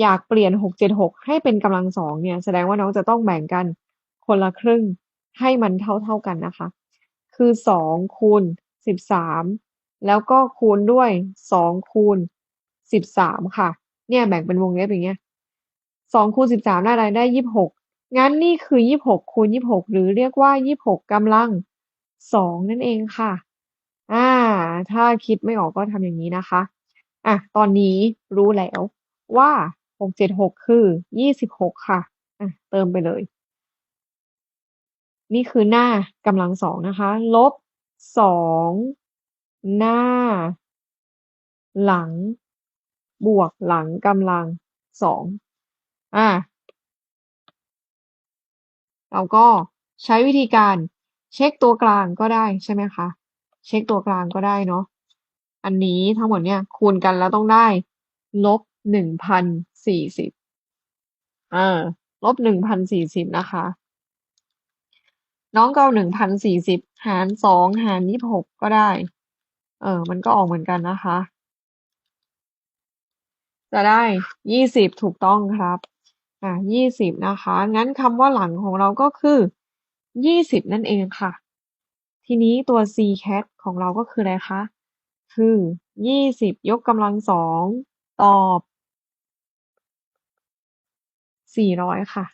อยากเปลี่ยน676ให้เป็นกำลังสองเนี่ย แสดงว่าน้องจะต้องแบ่งกันคนละครึ่งให้มันเท่าๆกันนะคะ คือ2คูณ13แล้วก็คูณด้วย2คูณ13ค่ะ เนี่ยแบ่งเป็นวงเล็บอย่างเงี้ย2คูณ13ได้อะไรได้26งั้นนี่คือ26คูณ26หรือเรียกว่า26กำลังสองนั่นเองค่ะอาถ้าคิดไม่ออกก็ทำอย่างงี้นะคะอะตอนนี้รู้แล้วว่า 676คือ26ค่ะอะเติมไปเลย นี่คือหน้ากำลังสองนะคะ ลบ2หน้า หลัง บวกหลังกำลังสองอาเราก็ใช้วิธีการเช็กตัวกลางก็ได้ใช่ไหมคะ เช็กตัวกลางก็ได้เนาะอันนี้ทั้งหมดเนี่ยคูณกันแล้วต้องได้ลบหนึ่งพัน 1,040อาลบ1,040นสี่สิบนะคะ น้องก็เอา1,040หาร2หาร26ก็ได้ เออ มันก็ออกเหมือนกันนะคะ จะได้20ถูกต้องครับ อ่า20นะคะ งั้นคำว่าหลังของเราก็คือ20นั่นเองค่ะ ทีนี้ตัว Ccat ของเราก็คืออะไรคะ คือ20ยกกำลังสองตอบ 400ค่ะ